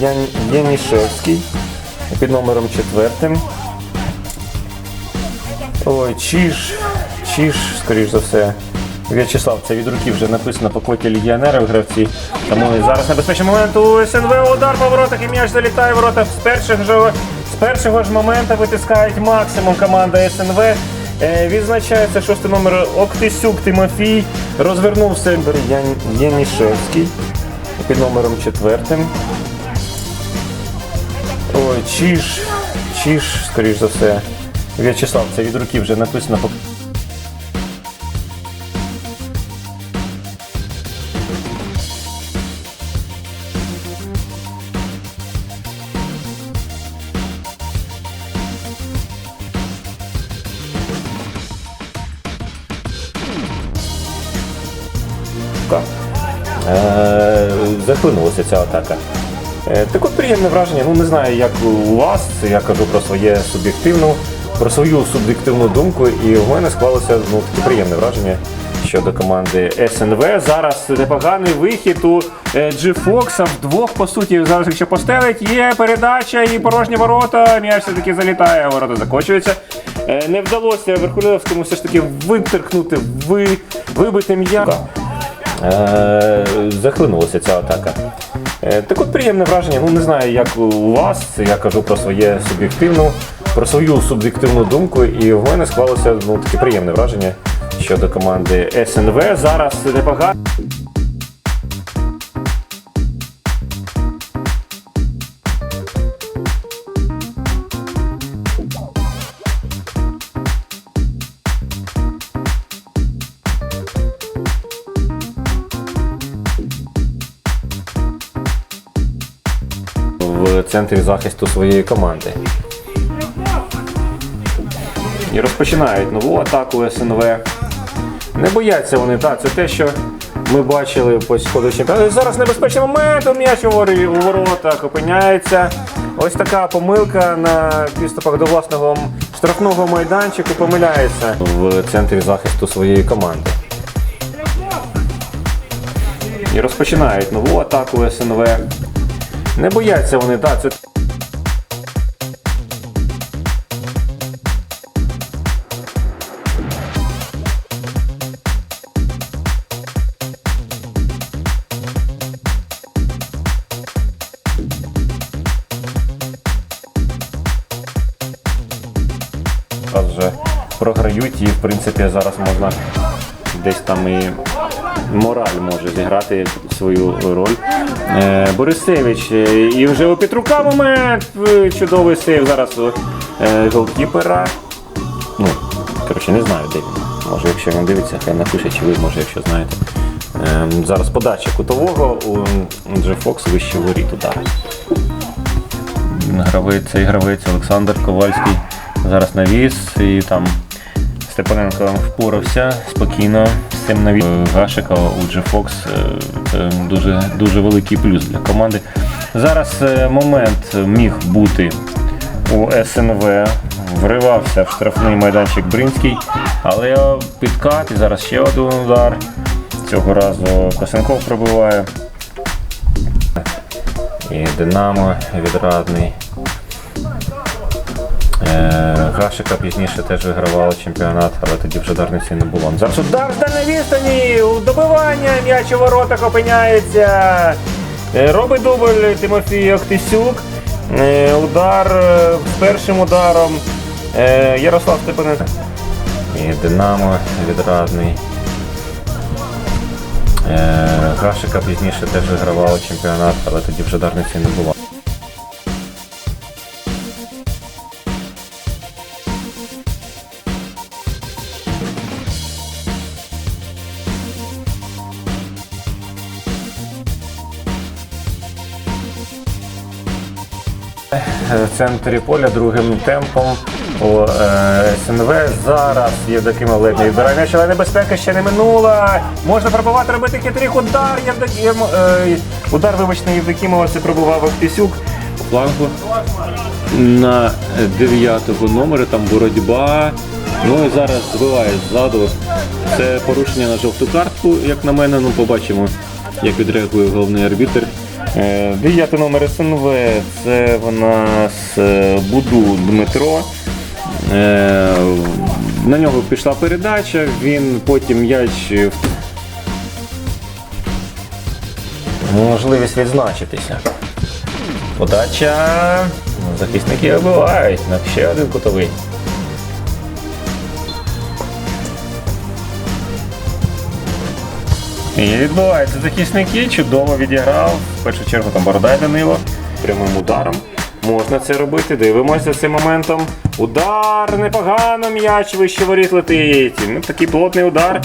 Ян... Янішевський під номером четвертим. Ой, Чіж, Чіж, скоріш за все. В'ячеслав, це від руки вже написано по коті легіонерів гравці. Тому зараз небезпечний момент у СНВ. Удар по воротах і м'яч залітає в ворота. З перших же, першого ж моменту витискають максимум команда СНВ. Е, відзначається шостий номер Октисюк Тимофій. Розвернувся Ян... Янішевський під номером четвертим. Ой, Чіж, Чіж, скоріш за все. В'ячеслав, це від руки вже написано по Е, захлинулася ця атака. Е, Так от приємне враження. Ну не знаю, як у вас. Я кажу про своє суб'єктивну, про свою суб'єктивну думку, і в мене склалося ну, таке приємне враження щодо команди СНВ. Зараз непоганий вихід у е, Фокса вдвох, по суті, зараз якщо постелить, є передача і порожні ворота. М'яч все-таки залітає, ворота закочуються. Не вдалося Верхулевському все ж таки витеркнути, ви, вибити м'яч. Е, захлинулася ця атака. Е, Так от приємне враження. Ну не знаю, як у вас. Я кажу про своє суб'єктивну, про свою суб'єктивну думку, і в мене склалося ну, таке приємне враження щодо команди СНВ. Зараз непогано. Центрі захисту своєї команди. І розпочинають нову атаку СНВ. Не бояться вони, так, це те, що ми бачили по сходу чемпіонату. Зараз небезпечний момент, м'яч у воротах опиняється. Ось така помилка на підступах до власного штрафного майданчику помиляється в центрі захисту своєї команди. І розпочинають нову атаку СНВ. Не бояться вони, так, це. Зараз програють і в принципі зараз можна десь там і мораль може зіграти свою роль. Е, Борисевич е, і вже у Петрука момент. е, Чудовий сейв зараз у голкіпера. Ну, коротше, не знаю, де він. Може, якщо він дивиться, хай напише, чи ви, може, якщо знаєте. Зараз подача кутового у Дже Фокс вище воріт удар. Гравець, гравець Олександр Ковальський зараз навіс і там Степаненко впорався спокійно з цим навіс. Гашика у G-Fox е, це дуже, дуже великий плюс для команди. Зараз е, момент міг бути у СНВ. Вривався в штрафний майданчик Бринський, але підкат і зараз ще один удар. Цього разу Косенков пробиває. І Динамо відрадний. Е, Гашика пізніше теж вигравала чемпіонат, але тоді вже дарниці не було. Зараз удар з дальньої відстані, у добивання, м'яч у воротах опиняється. Е, Робить дубль Тимофій Октисюк. Е, Удар е, з першим ударом Ярослав Степаненко. І Динамо відрадний. Е, Гашика пізніше теж вигравала чемпіонат, але тоді вже дарниці не було. В центрі поля другим темпом у е, СНВ. Зараз Євдокимов ледь не відбирає м'яч, але небезпека ще не минула. Можна пробувати робити хитрих удар. Євдоким, е, удар, вибачте, Євдокимова це пробував Октисюк. флангу на дев'ятого номера, там боротьба. Ну і зараз збиває ззаду. Це порушення на жовту картку, як на мене. Ну, побачимо, як відреагує головний арбітр. Е, Дев'ятий номер СНВ. Це в нас е, Буду Дмитро. Е, На нього пішла передача, він потім м'яч можливість відзначитися. Подача. Захисники вибивають на ще один кутовий. І відбуваються захисники, чудово відіграв. В першу чергу там Бородай Данило прямим ударом. Можна це робити. Дивимося цим моментом. Удар непогано, м'яч вище воріт летить. Ну, такий плотний удар.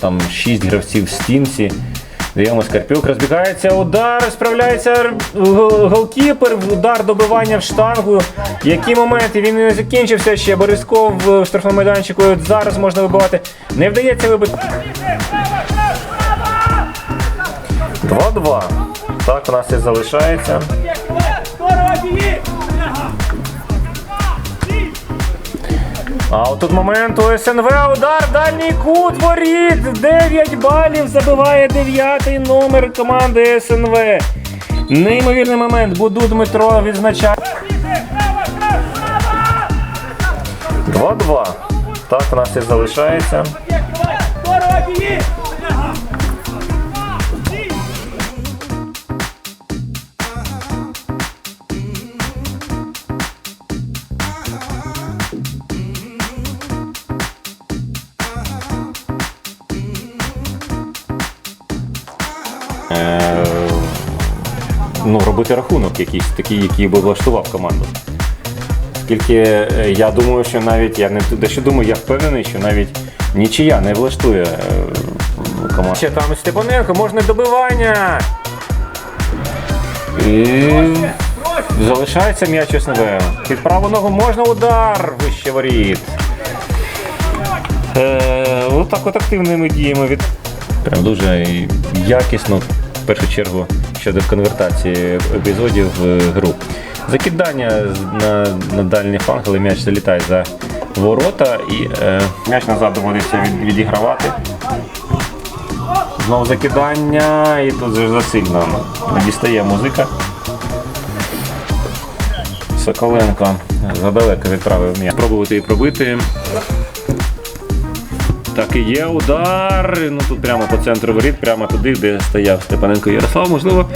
Там шість гравців в стінці. Дивимось, Карпюк розбігається, удар, справляється голкіпер, удар добивання в штангу. Які моменти він не закінчився ще. Борисков в штрафному майданчику. Зараз можна вибивати. Не вдається вибити. 2-2. Так, у нас і залишається. А от тут момент у СНВ удар, дальній кут, воріт, 9 балів забиває дев'ятий номер команди СНВ. Неймовірний момент, Буду Дмитро відзначає. 2-2. Так, у нас і залишається. Ну, робити рахунок якийсь такий, який би влаштував команду. Оскільки е, я думаю, що навіть я не дещо думаю, я впевнений, що навіть нічия не влаштує е, команду. Ще там Степаненко, можна добивання. І залишається м'яч СНВ. Під праву ногу можна удар вище воріт. Е, отак от активними діями від. Прям дуже якісно, першу чергу, щодо конвертації епізодів в гру. Закидання на, на дальній фланг, м'яч залітає за ворота і е, м'яч назад доводиться від, відігравати. Знову закидання і тут же засильно дістає музика. Соколенко задалеко відправив м'яч. Спробувати і пробити. Так і є удар. Ну тут прямо по центру воріт, прямо туди, де стояв Степаненко Ярослав. Можливо,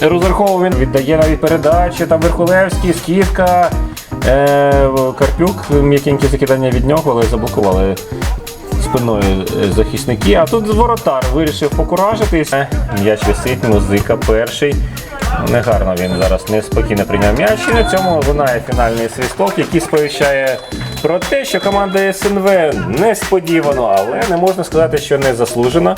розраховував він віддає навіть передачі, там Верхулевський, скидка. Е, Карпюк, м'якеньке закидання від нього, але заблокували спиною е, захисники. А тут воротар вирішив покуражитись. Е, М'яч висить, музика перший. Негарно він зараз неспокійно прийняв м'яч. І на цьому лунає фінальний свисток, який сповіщає про те, що команда СНВ несподівано, але не можна сказати, що не заслужено.